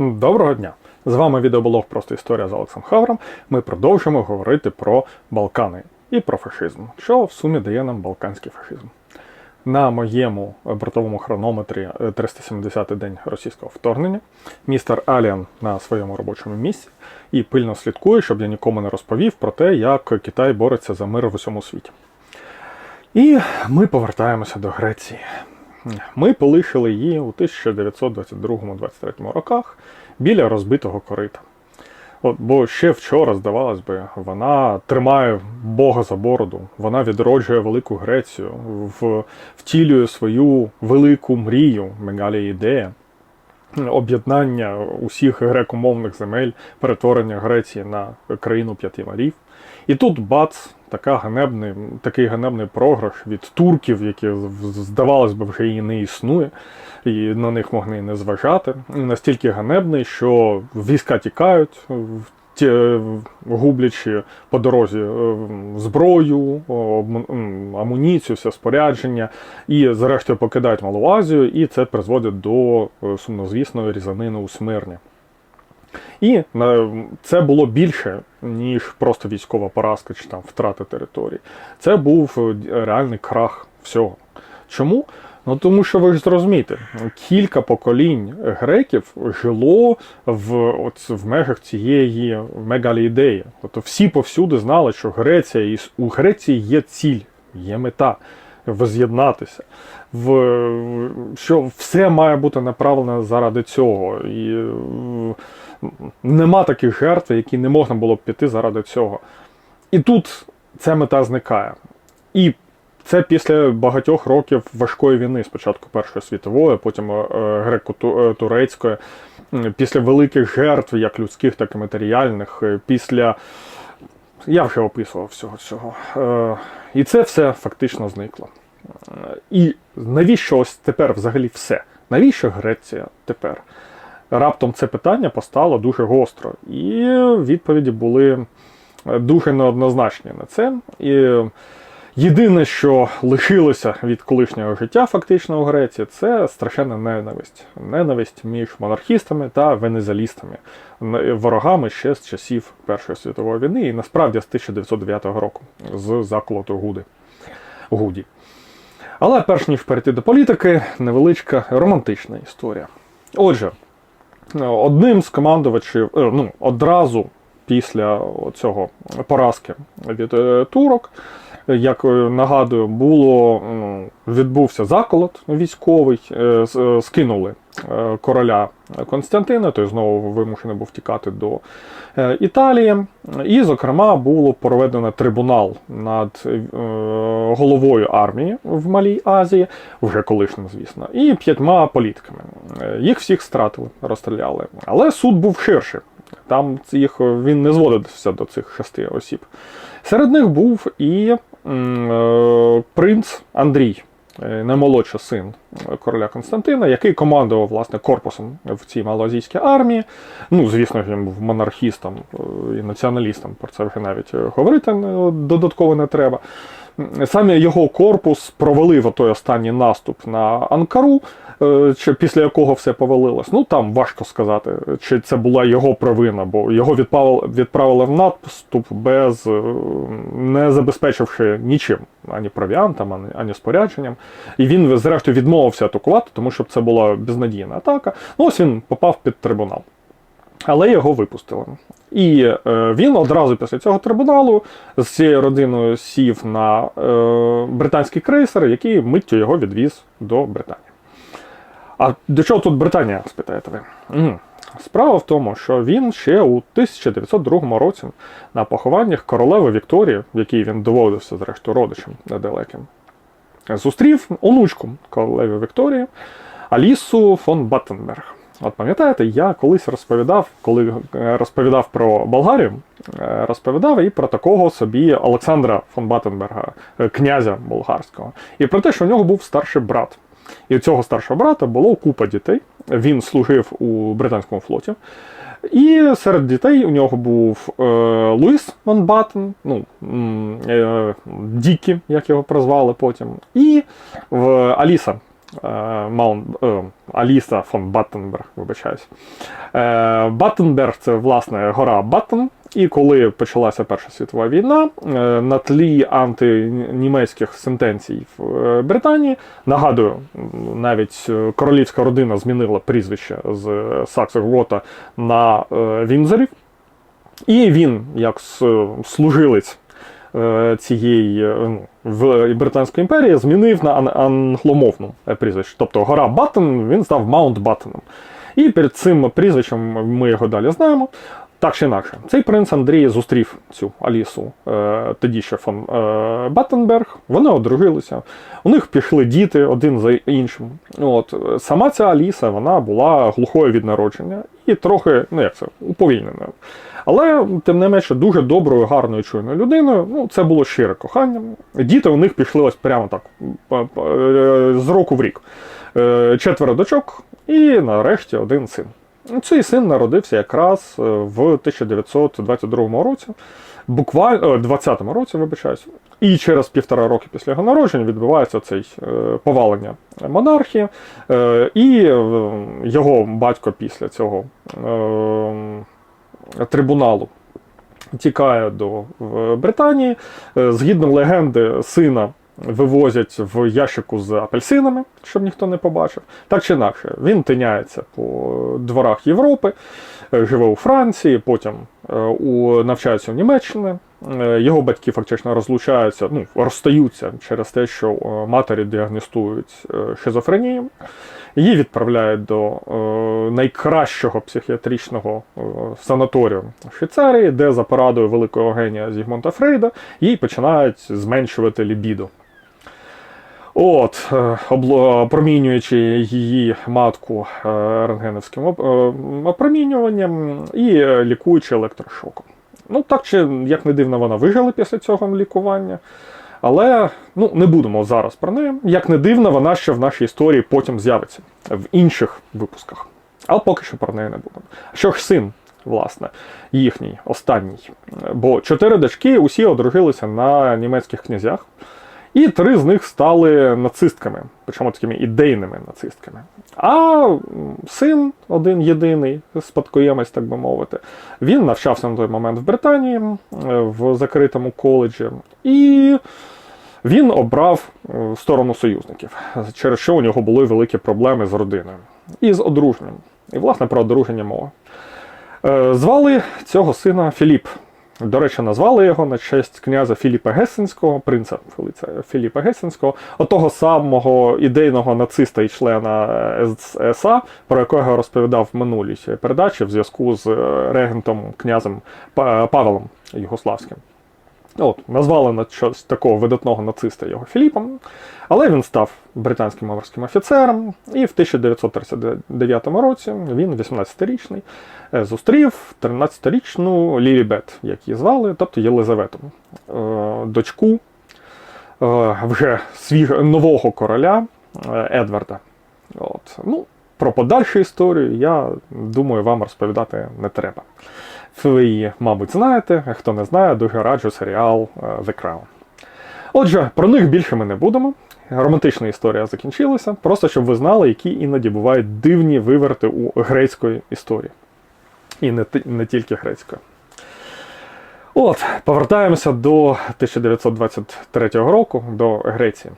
Доброго дня! З вами відеоблог Просто історія з Олексом Хавром. Ми продовжуємо говорити про Балкани і про фашизм, що в сумі дає нам балканський фашизм. На моєму бортовому хронометрі е, 370-й день російського вторгнення. Містер Аліан на своєму робочому місці і пильно слідкує, щоб я нікому не розповів про те, як Китай бореться за мир в усьому світі. І ми повертаємося до Греції. Ми полишили її у 1922-23 роках біля розбитого корита. От, бо ще вчора, здавалось би, вона тримає Бога за бороду, вона відроджує велику Грецію, в, втілює свою велику мрію, мегалія ідея, об'єднання усіх грекомовних земель, перетворення Греції на країну п'яти морів. І тут бац, така ганебний, такий ганебний програш від турків, які здавалось би вже і не існує, і на них могли і не зважати. Настільки ганебний, що війська тікають, ті- гублячи по дорозі е, зброю, амуніцію, все спорядження, і зрештою покидають Малу Азію, і це призводить до е, сумнозвісної різанини у Смирні. І е, це було більше, ніж просто військова поразка чи там втрата території. Це був е, реальний крах всього. Чому? Ну тому що ви ж зрозумієте, кілька поколінь греків жило в, от, в межах цієї мегаліідеї. Тобто всі повсюди знали, що Греція і у Греції є ціль, є мета воз'єднатися. В, що все має бути направлено заради цього. І е, нема таких жертв, які не можна було б піти заради цього. І тут ця мета зникає. І це після багатьох років важкої війни, спочатку Першої світової, потім е, греко-турецької, після великих жертв, як людських, так і матеріальних, е, після. Я вже описував всього цього. Е, І це все фактично зникло. Е, І навіщо ось тепер взагалі все? Навіщо Греція тепер? Раптом це питання постало дуже гостро, і відповіді були е, дуже неоднозначні на це. І єдине, що лишилося від колишнього життя фактично у Греції, це страшенна ненависть. Ненависть між монархістами та венезалістами, ворогами ще з часів Першої світової війни, і насправді з 1909 року, з заколоту Гуди. Гуді. Але перш ніж перейти до політики, невеличка романтична історія. Отже, одним з командувачів, е, ну, одразу після цього поразки від е, турок, як е, нагадую, було ну, відбувся заколот військовий, е, е, скинули короля Константина, той знову вимушений був тікати до Італії. І, зокрема, було проведено трибунал над головою армії в Малій Азії, вже колишнім, звісно, і п'ятьма політиками. Е, Їх всіх стратили, розстріляли. Але суд був ширший. Там їх він не зводився до цих шести осіб. Серед них був і принц Андрій, е, наймолодший син короля Константина, який командував власне корпусом в цій малоазійській армії. Ну, звісно, він був монархістом е, і націоналістом. Про це вже навіть е, говорити е, додатково не треба. Саме його корпус провалив той останній наступ на Анкару, е, чи після якого все повалилось. Ну там важко сказати, чи це була його провина, бо його відправили, відправили в наступ без е, не забезпечивши нічим, ані провіантом, ані, ані спорядженням. І він, зрештою, відмовився атакувати, тому що це була безнадійна атака. Ну, ось він попав під трибунал. Але його випустили. І е, він одразу після цього трибуналу з цією родиною сів на е, британський крейсер, який миттю його відвіз до Британії. А до чого тут Британія, спитаєте ви? Мгм. Справа в тому, що він ще у 1902 році на похованнях королеви Вікторії, в якій він доводився, зрештою, родичем недалеким, зустрів онучку королеви Вікторії Алісу фон Баттенберг. От пам'ятаєте, я колись розповідав, коли е, розповідав про Болгарію, е, розповідав і про такого собі Олександра фон Баттенберга, е, князя болгарського, і про те, що в нього був старший брат. І у цього старшого брата було купа дітей. Він служив у британському флоті. І серед дітей у нього був е, Луїс Ван Баттен, ну, е, Дікі, як його прозвали потім, і в Аліса Маунт, е, Аліса фон Баттенберг, вибачаюсь. Е, Баттенберг це власне гора Баттен. І коли почалася Перша світова війна, е, на тлі антинімецьких сентенцій в е, Британії, нагадую, навіть е, королівська родина змінила прізвище з Саксогрота на е, Вінзорів. І він, як служилець е, цієї е, ну, в Британської імперії, змінив на ан- англомовну е, прізвище. Тобто гора Баттен, він став Маунт Баттеном. І перед цим прізвищем ми його далі знаємо. Так чи інакше, цей принц Андрій зустрів цю Алісу е, тоді ще фон е, Баттенберг. Вони одружилися. У них пішли діти один за іншим. От е, сама ця Аліса вона була глухою від народження і трохи, ну як це, уповільненою. Але тим не менше дуже доброю, гарною чуйною людиною. Ну, це було щире кохання. Діти у них пішли ось прямо так е, з року в рік. Четверо дочок і нарешті один син. Цей син народився якраз е, в 1922 році, буквально 20-му році, вибачаюсь. І через півтора роки після його народження відбувається цей е, повалення монархії, е, і е, його батько після цього е, трибуналу тікає до Британії. Е, Згідно легенди, сина вивозять в ящику з апельсинами, щоб ніхто не побачив. Так чи інакше, він тиняється по дворах Європи, е, живе у Франції, потім е, у, навчається в Німеччині. Е, Його батьки фактично розлучаються, ну, розстаються через те, що матері діагностують шизофренію. Її відправляють до найкращого психіатричного санаторію в Швейцарії, де за порадою великого генія Зігмунда Фрейда їй починають зменшувати лібідо. От, е, опромінюючи її матку е, рентгенівським е, опромінюванням і лікуючи електрошоком. Ну, так чи як не дивно, вона вижила після цього лікування. Але ну, не будемо зараз про неї. Як не дивно, вона ще в нашій історії потім з'явиться в інших випусках. Але поки що про неї не будемо. Що ж син, власне, їхній, останній. Бо чотири дочки усі одружилися на німецьких князях, і три з них стали нацистками, причому такими ідейними нацистками. А син, один єдиний, спадкоємець, так би мовити, він навчався на той момент в Британії в закритому коледжі. І він обрав е, сторону союзників, через що у нього були великі проблеми з родиною і з одруженням. І, власне, про одруження мова. Е, Звали цього сина Філіп. До речі, назвали його на честь князя Філіпа Гесенського, принца Філіпа Гесенського, отого самого ідейного нациста і члена СА, про якого я розповідав в минулій передачі в зв'язку з е, регентом князем Павелом Югославським. От, назвали на щось такого видатного нациста його Філіпом, але він став британським морським офіцером, і в 1939 році він, 18-річний, е, зустрів 13-річну Лілібет, як її звали, тобто Єлизавету, е, дочку е, вже свіг... нового короля Едварда. От. Ну, про подальшу історію, я думаю, вам розповідати не треба. Ви її, мабуть, знаєте, а хто не знає, дуже раджу серіал е, The Crown. Отже, про них більше ми не будемо. Романтична історія закінчилася, просто щоб ви знали, які іноді бувають дивні виверти у грецької історії. І не, не тільки грецької. От, повертаємося до 1923 року, до Греції.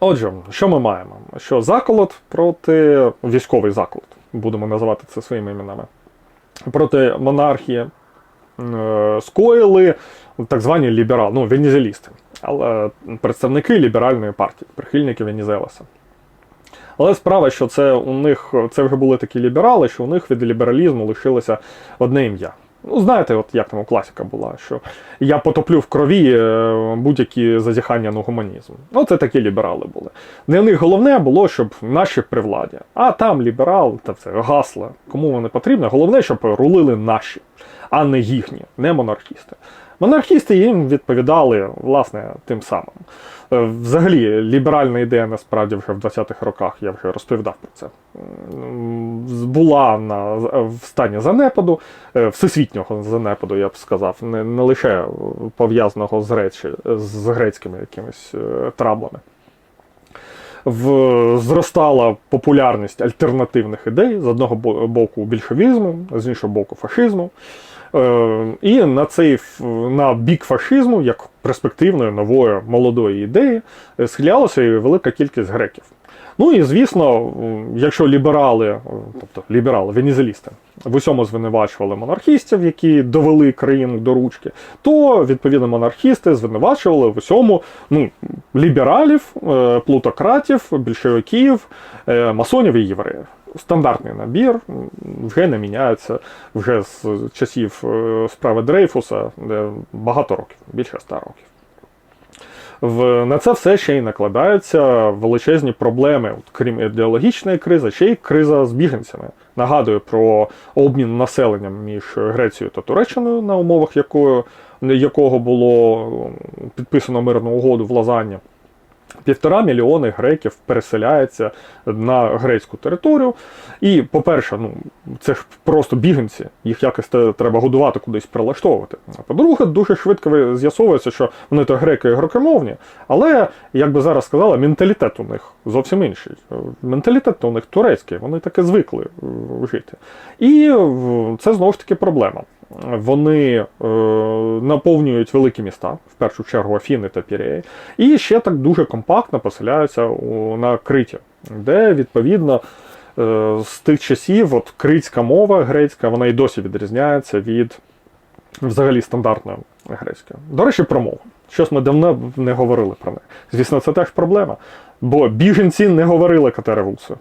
Отже, що ми маємо? Що заколот проти військовий заколот, будемо називати це своїми іменами, проти монархії е, скоїли так звані ліберали, ну, венізелісти, але представники ліберальної партії, прихильники Венізелеса. Але справа, що це у них це вже були такі ліберали, що у них від лібералізму лишилося одне ім'я. Ну, знаєте, от як там класика була, що я потоплю в крові е, будь-які зазіхання на гуманізм. Ну, це такі ліберали були. Для них головне було, щоб наші при владі. А там ліберал, та це гасла, кому вони потрібні. Головне, щоб рулили наші, а не їхні, не монархісти. Монархісти їм відповідали власне тим самим. Е, Взагалі, ліберальна ідея насправді вже в 20-х роках я вже розповідав про це. була на, в стані занепаду, е, всесвітнього занепаду, я б сказав, не, не лише пов'язаного з, речі, з грецькими якимись е, траблами. в, зростала популярність альтернативних ідей з одного бо- боку більшовізму, з іншого боку фашизму. Е, І на цей на бік фашизму, як перспективної нової молодої ідеї, е, схилялася і велика кількість греків. Ну і звісно, якщо ліберали, е, тобто ліберали, венізелісти, в усьому звинувачували монархістів, які довели країну до ручки, то відповідно монархісти звинувачували в усьому ну, лібералів, плутократів, більшовиків, масонів і євреїв. Стандартний набір вже не міняється вже з часів е, справи Дрейфуса, де багато років, більше ста років. В, на це все ще й накладаються величезні проблеми, От, крім ідеологічної кризи, ще й криза з біженцями. Нагадую про обмін населенням між Грецією та Туреччиною, на умовах якої, якого було підписано мирну угоду в Лозанні. Півтора мільйони греків переселяється на грецьку територію. І, по-перше, ну, це ж просто біженці, їх якось треба годувати, кудись прилаштовувати. А по-друге, дуже швидко з'ясовується, що вони то греки і грекомовні, але, як би зараз сказали, менталітет у них зовсім інший. Менталітет у них турецький, вони таки звикли е, жити. І це знову ж таки проблема. Вони е, наповнюють великі міста, в першу чергу Афіни та Піреї, і ще так дуже компактно поселяються у, на Криті, де відповідно е, з тих часів от критська мова грецька, вона і досі відрізняється від взагалі стандартної грецької. До речі, про мову. Щось ми давно не говорили про неї. Звісно, це теж проблема, бо біженці не говорили катеревусою.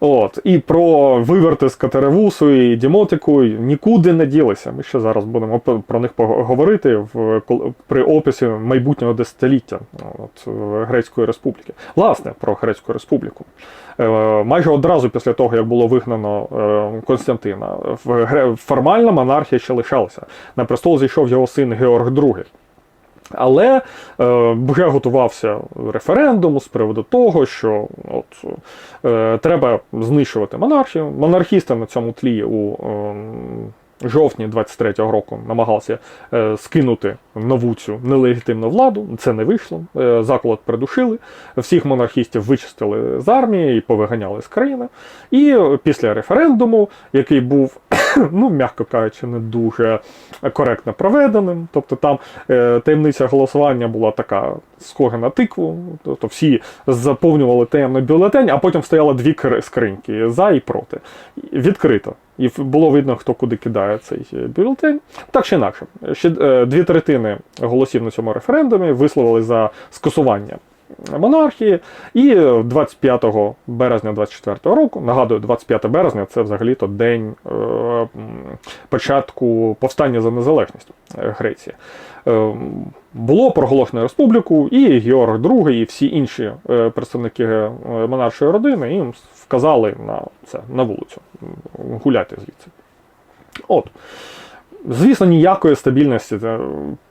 От, і про виверти з Катеревусу і Дімотику нікуди не ділися. Ми ще зараз будемо про них поговорити в, при описі майбутнього десятиліття от, е, Грецької республіки. Власне, про Грецьку республіку. Е, майже одразу після того, як було вигнано е, Константина, формальна монархія ще лишалася. На престол зійшов його син Георг II. Але е, готувався референдум з приводу того, що от, е, треба знищувати монархію. Монархісти на цьому тлі у е, жовтні 23-го року намагалися е, скинути нову цю нелегітимну владу. Це не вийшло. Е, заклад придушили. Всіх монархістів вичистили з армії і повиганяли з країни. І після референдуму, який був, ну, м'яко кажучи, не дуже коректно проведеним. Тобто там е, таємниця голосування була така схожа на тикву. Тобто всі заповнювали таємний бюлетень, а потім стояло дві кри- скриньки за і проти. Відкрито. І було видно, хто куди кидає цей е, бюлетень. Так чи інакше, ще е, дві третини голосів на цьому референдумі висловили за скасування монархії. І 25 березня 24 року, нагадую, 25 березня це взагалі-то день е, початку повстання за незалежність е, Греції. Е, було проголошено республіку, і Георг II, і всі інші е, представники е, монаршої родини їм вказали на це на вулицю. М, Гуляйте звідси. От. Звісно, ніякої стабільності е,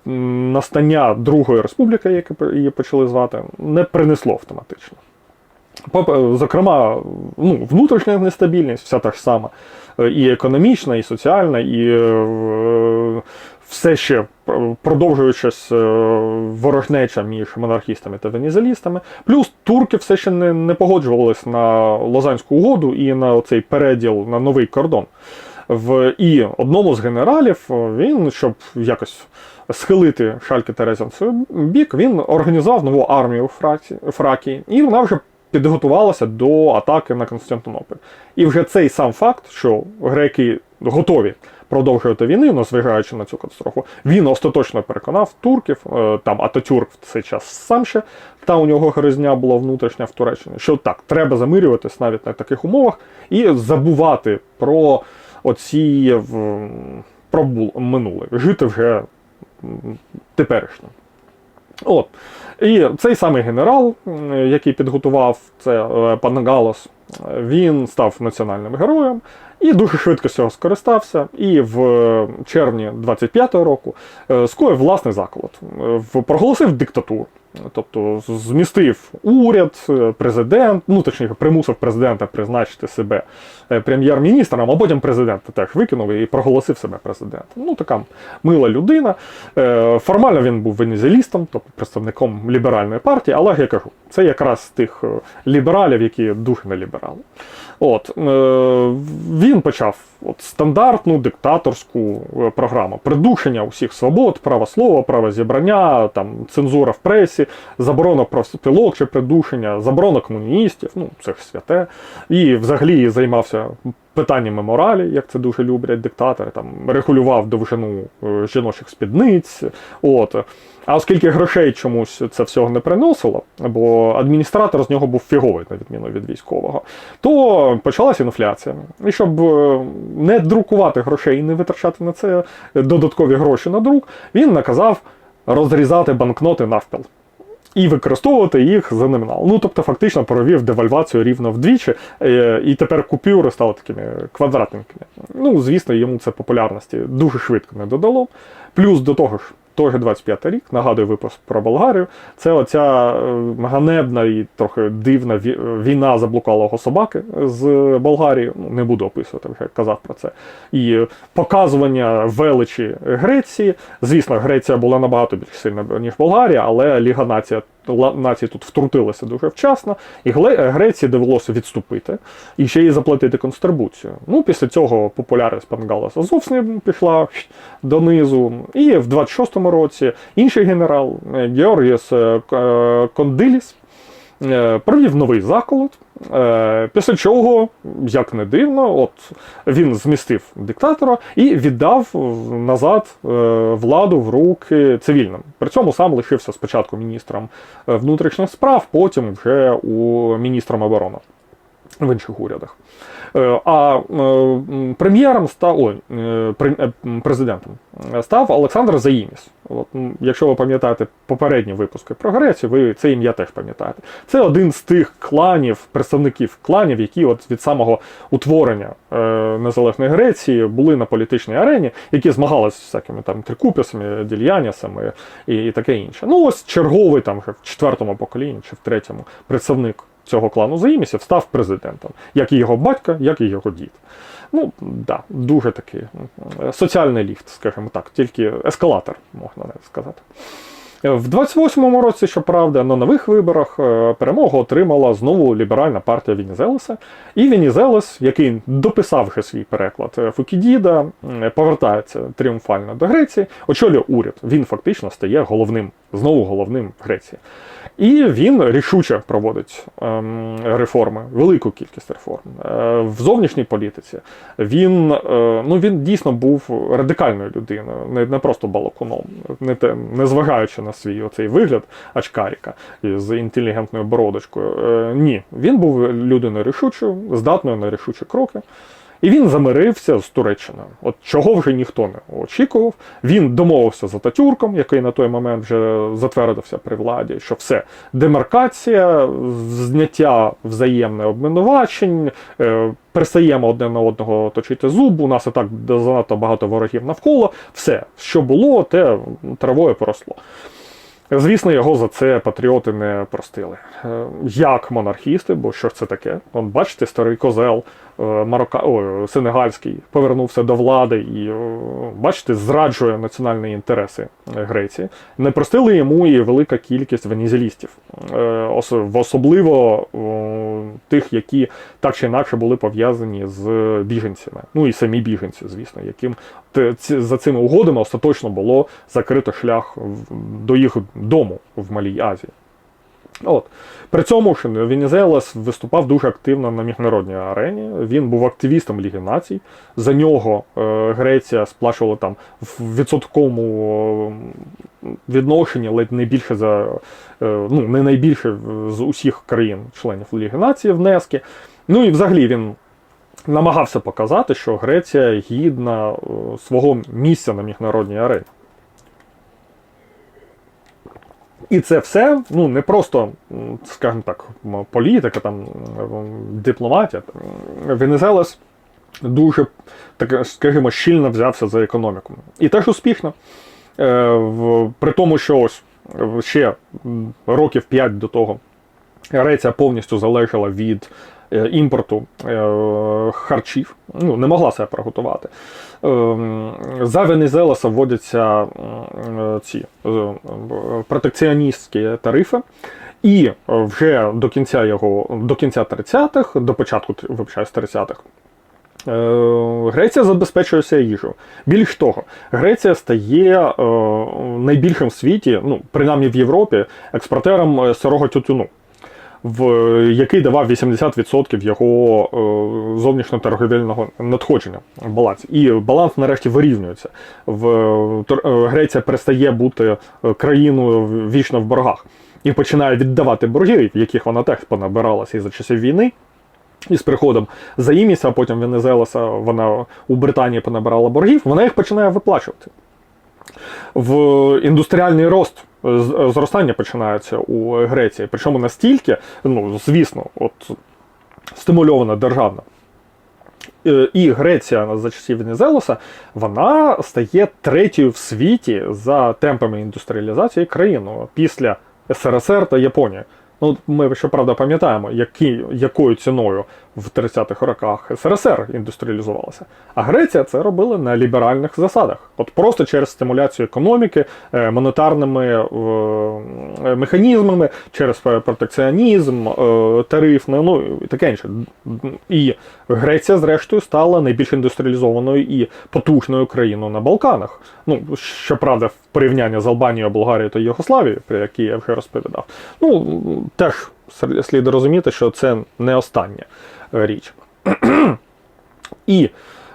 настання Другої республіки, як її почали звати, не принесло автоматично. Зокрема, ну, внутрішня нестабільність, вся та ж сама, е, і економічна, і соціальна, і е, все ще продовжуючись е, ворожнеча між монархістами та венізелістами. Плюс турки все ще не, не погоджувались на Лозанську угоду і на цей переділ на новий кордон. В, і одному з генералів він, щоб якось схилити Шальки Терезін в свій бік, він організував нову армію у Фракії, і вона вже підготувалася до атаки на Константинополь. І вже цей сам факт, що греки готові продовжувати війну, незважаючи на цю катастрофу, він остаточно переконав турків, е, там Ататюрк в цей час сам ще, та у нього гризня була внутрішня в Туреччині, що так, треба замирюватись навіть на таких умовах і забувати про оці в, про минуле, жити вже м, теперішнім. От. І цей самий генерал, який підготував це е, пан Галос, е, він став національним героєм і дуже швидко з цього скористався. І в червні 25-го року е, скоїв власний Е, проголосив диктатуру. Тобто змістив уряд, е, президент, ну точніше, примусив президента призначити себе е, прем'єр-міністром, а потім президента теж викинув і проголосив себе президентом. Ну, така мила людина. Е, Формально він був венезіалістом, тобто представником ліберальної партії, але я кажу, це якраз тих лібералів, які дуже не ліберали. От, е, він почав от, стандартну диктаторську е, програму придушення усіх свобод, права слова, права зібрання, там, цензура в пресі, заборона профспілок чи придушення, заборона комуністів, ну це ж святе. І взагалі займався питаннями моралі, як це дуже люблять диктатори, там регулював довжину е, жіночих спідниць. От. А оскільки грошей чомусь це всього не приносило, бо адміністратор з нього був фіговий, на відміну від військового, то почалася інфляція. І щоб е, не друкувати грошей і не витрачати на це додаткові гроші на друк, він наказав розрізати банкноти навпіл. І використовувати їх за номінал. Ну, тобто, фактично провів девальвацію рівно вдвічі, е, і тепер купюри стали такими квадратненькими. Ну, звісно, йому це популярності дуже швидко не додало. Плюс до того ж, той же 25 рік, нагадую випуск про Болгарію, це оця е, ганебна і трохи дивна війна заблукалого собаки з Болгарії. Ну, не буду описувати, вже казав про це. І показування величі Греції. Звісно, Греція була набагато більш сильна, ніж Болгарія, але Ліга Нація нації тут втрутилася дуже вчасно, і Греції довелося відступити і ще й заплатити констрибуцію. Ну, після цього популярність Пангаласа зовсім пішла донизу. І в 26-му році інший генерал е, Георгіс е, е, Кондиліс е, провів новий заколот. е, Після чого, як не дивно, от він змістив диктатора і віддав назад е, владу в руки цивільним. При цьому сам лишився спочатку міністром е, внутрішніх справ, потім вже у міністром оборони в інших урядах. Е, А е, прем'єром став ой, е, президентом став Олександр Заїміс. От, якщо ви пам'ятаєте попередні випуски про Грецію, ви це ім'я теж пам'ятаєте. Це один з тих кланів, представників кланів, які от від самого утворення е, незалежної Греції були на політичній арені, які змагалися з всякими там трикупісами, дільянісами і, і таке інше. Ну ось черговий там вже в четвертому поколінні чи в третьому представник цього клану Заїмісів став президентом, як і його батько, як і його дід. Ну, да, дуже такий соціальний ліфт, скажімо так, тільки ескалатор, можна навіть сказати. Е, В 28-му році, щоправда, на нових виборах е, перемогу отримала знову ліберальна партія Венізелеса. І Венізелес, який дописав свій переклад е, Фукідіда, повертається тріумфально до Греції, очолює уряд. Він фактично стає головним, знову головним Греції. І він рішуче проводить ем, реформи, велику кількість реформ. Е, в зовнішній політиці він, е, ну, він дійсно був радикальною людиною, не, не просто балакуном, не, те, не зважаючи на свій оцей вигляд Ачкаріка з інтелігентною бородочкою. Е, ні, він був людиною рішучою, здатною на рішучі кроки. І він замирився з Туреччиною. От чого вже ніхто не очікував. Він домовився з Ататюрком, який на той момент вже затвердився при владі, що все, демаркація, зняття взаємне обвинувачень, е, перестаємо одне на одного точити зуб, у нас і так занадто багато ворогів навколо. Все, що було, те травою поросло. Звісно, його за це патріоти не простили. Е, Як монархісти, бо що ж це таке? От бачите, старий козел Марока... Ой, сенегальський повернувся до влади і, е, бачите, зраджує національні інтереси е, Греції. Не простили йому і велика кількість венезіалістів, Е, особливо тих, які так чи інакше були пов'язані з біженцями. Ну і самі біженці, звісно, яким за цими угодами остаточно було закрито шлях до їх дому в Малій Азії. От. При цьому ж Венезелес виступав дуже активно на міжнародній арені. Він був активістом Ліги Націй. За нього е, Греція сплачувала там в відсотковому відношенні, ледь не більше за е, ну не найбільше з усіх країн-членів Ліги Націй внески. Ну і взагалі він намагався показати, що Греція гідна е, свого місця на міжнародній арені. І це все ну не просто, скажімо так, політика, там дипломатія. Венезелес дуже так, скажімо, щільно взявся за економіку. І теж успішно. Е, при тому, що ось ще років 5 до того Греція повністю залежала від імпорту е, харчів, ну, не могла себе приготувати. Ем, За Венезелеса вводяться е, ці е, е, протекціоністські тарифи. І е, вже до кінця його до кінця 30-х, до початку вибачаю, 30-х, е, Греція забезпечується їжею. Більш того, Греція стає е, найбільшим в світі, ну принаймні в Європі, експортером е, сирого тютюну, в який давав 80% його е, зовнішньоторговельного надходження в балансі. І баланс нарешті вирівнюється. В е, Греція перестає бути е, країною вічно в боргах і починає віддавати борги, яких вона теж понабиралася із за часів війни. І з приходом Заїміса, а потім Венезелеса, вона у Британії понабирала боргів, вона їх починає виплачувати. В індустріальний рост зростання починається у Греції. Причому настільки, ну, звісно, от стимульована державна. Е, І Греція за часів Венезелоса вона стає третьою в світі за темпами індустріалізації країною після СРСР та Японії. Ну, ми щоправда пам'ятаємо, які, якою ціною в 30-х роках СРСР індустріалізувалася. А Греція це робила на ліберальних засадах. От просто через стимуляцію економіки, е, монетарними е, механізмами, через протекціонізм, е, тарифне, ну і таке інше. І Греція, зрештою, стала найбільш індустріалізованою і потужною країною на Балканах. Ну, щоправда, в порівнянні з Албанією, Болгарією та Єгославією, про які я вже розповідав. Ну, теж слід розуміти, що це не остання е, річ. І,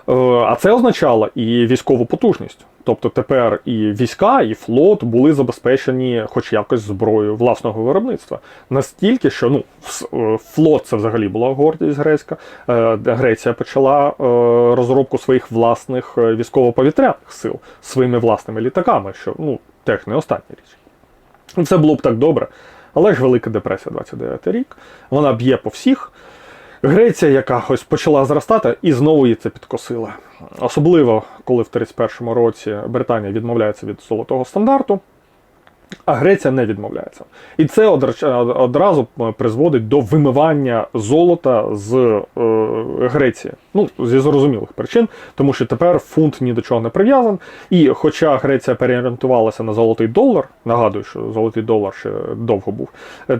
е, а це означало і військову потужність. Тобто тепер і війська, і флот були забезпечені хоч якось зброєю власного виробництва. Настільки, що ну, е, флот це взагалі була гордість грецька. Е, Греція почала е, розробку своїх власних е, військово-повітряних сил своїми власними літаками, що ну, теж не остання річ. Це було б так добре. Але ж Велика депресія 29 рік. Вона б'є по всіх. Греція, яка ось почала зростати, і знову її це підкосила. Особливо, коли в 31-му році Британія відмовляється від золотого стандарту, а Греція не відмовляється. І це одразу призводить до вимивання золота з е, Греції. Ну, зі зрозумілих причин, тому що тепер фунт ні до чого не прив'язан. І хоча Греція переорієнтувалася на золотий долар, нагадую, що золотий долар ще довго був,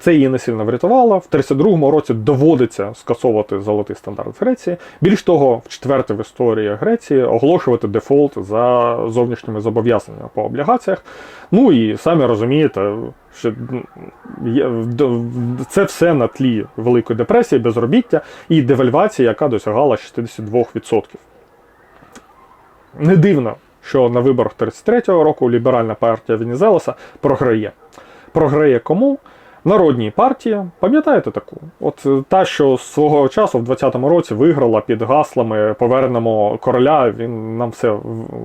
це її не сильно врятувало. В 32-му році доводиться скасовувати золотий стандарт в Греції. Більш того, в четверте в історії Греції оголошувати дефолт за зовнішніми зобов'язаннями по облігаціях. Ну і самі розумієте, що д- це все на тлі Великої депресії, безробіття і девальвації, яка досягала 62%. Не дивно, що на виборах 33-го року ліберальна партія Венізелоса програє. Програє кому? Народній партії, пам'ятаєте таку? От е, та, що свого часу в 20-му році виграла під гаслами Повернемо короля, він нам все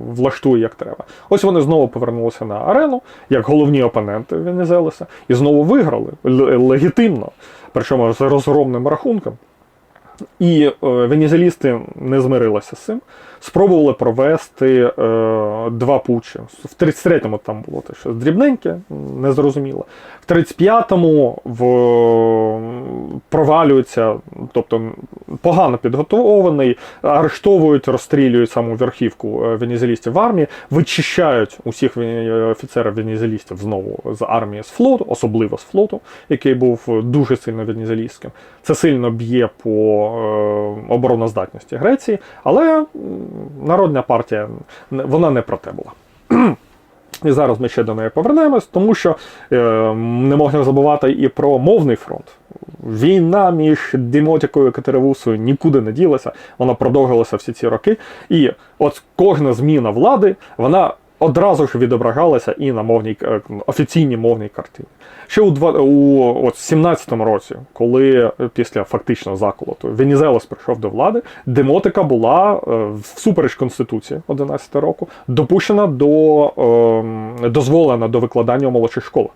влаштує як треба. Ось вони знову повернулися на арену, як головні опоненти Венезелеса, і знову виграли легітимно, причому з розгромним рахунком. І е, венезелісти не змирилися з цим. Спробували провести е, два путчі. В 33-му там було те, що дрібненьке, незрозуміло. В 35-му в, провалюється, тобто погано підготовлений, арештовують, розстрілюють саму верхівку е, венезелістів в армії, вичищають усіх офіцерів венезелістів знову з армії з флоту, особливо з флоту, який був дуже сильно венезелістським. Це сильно б'є по е, обороноздатності Греції, але народна партія вона не про те була. І зараз ми ще до неї повернемось, тому що е, не можна забувати і про мовний фронт. Війна між Демотікою і Катеревусою нікуди не ділася, вона продовжилася всі ці роки. І от кожна зміна влади, вона одразу ж відображалася і на мовній е, офіційній мовній картині. Ще у, у 17-му році, коли після фактично заколоту Венізелос прийшов до влади, демотика була е, всупереч Конституції 11 року допущена до е, дозволена до викладання у молодших школах.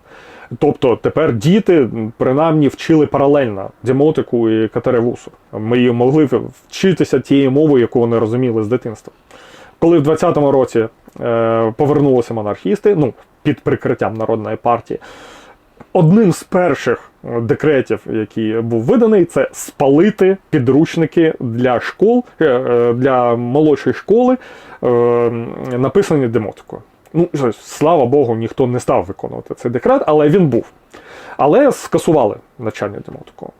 Тобто тепер діти принаймні вчили паралельно демотику і катеревусу. Ми могли вчитися тією мовою, яку вони розуміли з дитинства. Коли в 20-му році е, повернулися монархісти, ну, під прикриттям народної партії. Одним з перших е, декретів, який був виданий, це спалити підручники для школ, е, е, для молодшої школи, е, написані демотикою. Ну, слава Богу, ніхто не став виконувати цей декрет, але він був. Але скасували навчання демотику.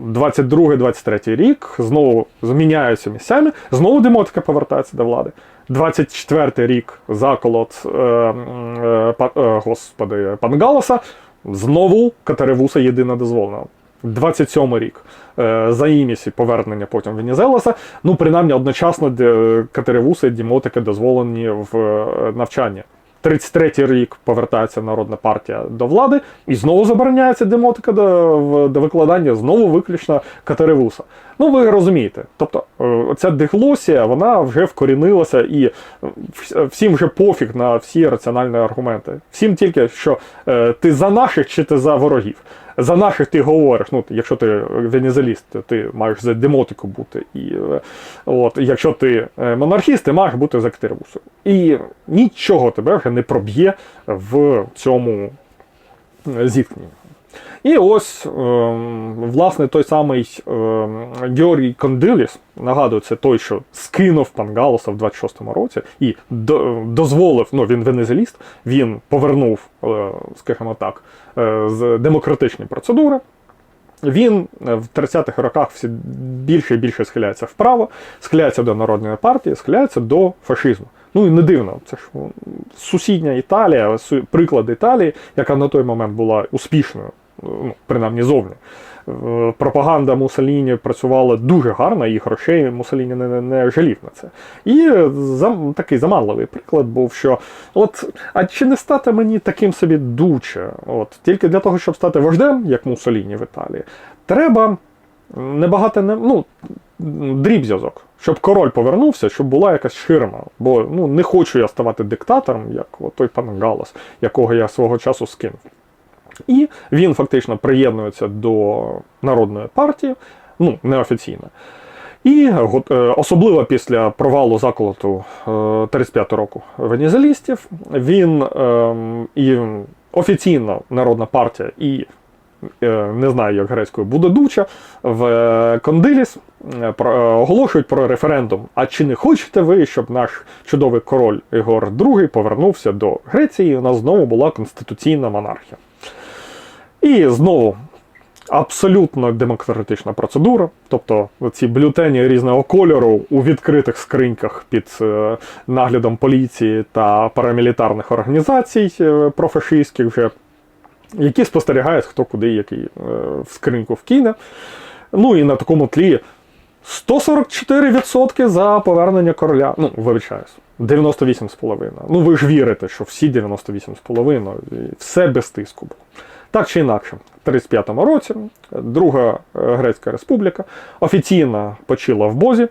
22-23 рік знову зміняються місцями, знову демотика повертається до влади. 24 рік заколот е, е, е, господи, Пангалоса, знову Катеревуса єдина дозволена. 27 рік е, за імісі повернення потім Венізелоса. Ну, принаймні, одночасно Катеревуса і Дімотика дозволені в е, навчанні. 33-й рік повертається Народна партія до влади, і знову забороняється демотика до, до викладання, знову виключно Катеревуса. Ну, ви розумієте. Тобто, е, ця диглосія, вона вже вкорінилася, і е, всім вже пофіг на всі раціональні аргументи. Всім тільки, що е, ти за наших чи ти за ворогів. За наших ти говориш, ну, якщо ти венезаліст, ти маєш за демотику бути. І, е, от, якщо ти е, монархіст, ти маєш бути за Катеревусою. І нічого тебе вже не проб'є в цьому зіткненні. І ось, ем, власне, той самий ем, Георгій Кондиліс, нагадую, це той, що скинув Пангалоса в 26-му році і дозволив, ну він венезеліст, він повернув, е, скажімо так, е, з демократичні процедури. Він е, в 30-х роках все більше і більше схиляється вправо, схиляється до народної партії, схиляється до фашизму. Ну і не дивно, це ж сусідня Італія, приклад Італії, яка на той момент була успішною, ну, принаймні зовні. Е, Пропаганда Муссоліні працювала дуже гарно, і грошей Муссоліні не, не, не жалів на це. І зам, такий заманливий приклад був, що от, а чи не стати мені таким собі дуче? От, тільки для того, щоб стати вождем, як Муссоліні в Італії, треба небагато не, ну, дріб'язок, щоб король повернувся, щоб була якась ширма. Бо ну, не хочу я ставати диктатором, як той пан Галас, якого я свого часу скинув. І він фактично приєднується до народної партії, ну, неофіційно. І е, особливо після провалу заколоту е, 35 року венізалістів, він ем, і офіційно народна партія і е, не знаю, як грецькою буде дуча, в е, Кондиліс е, е, оголошують про референдум. А чи не хочете ви, щоб наш чудовий король Ігор II повернувся до Греції, і у нас знову була конституційна монархія? І знову абсолютно демократична процедура, тобто ці бюлетені різного кольору у відкритих скриньках під е, наглядом поліції та парамілітарних організацій е, профашистських вже, які спостерігають, хто куди який е, в скриньку вкине. Ну і на такому тлі 144% за повернення короля. Ну, вибачаюсь, 98,5%. Ну ви ж вірите, що всі 98,5%, і все без тиску було. Так чи інакше, в 35-му році Друга е, Грецька Республіка офіційно почила в Бозі,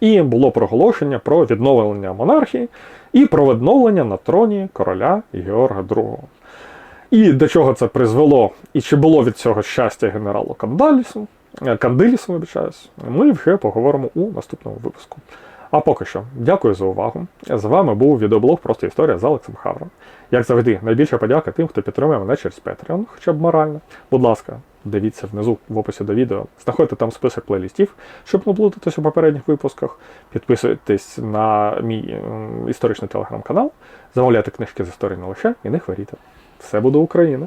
і було проголошення про відновлення монархії і про відновлення на троні короля Георга II. І до чого це призвело, і чи було від цього щастя генералу Кандалісу, е, Кандилісу, вибачаюсь, ми вже поговоримо у наступному випуску. А поки що, дякую за увагу. З вами був відеоблог Просто історія з Алексом Хавром. Як завжди, найбільша подяка тим, хто підтримує мене через Patreon, хоча б морально. Будь ласка, дивіться внизу в описі до відео. Знаходьте там список плейлістів, щоб не плутатись у попередніх випусках. Підписуйтесь на мій історичний телеграм-канал, замовляйте книжки з історії не лише і не хворійте. Все буде Україна!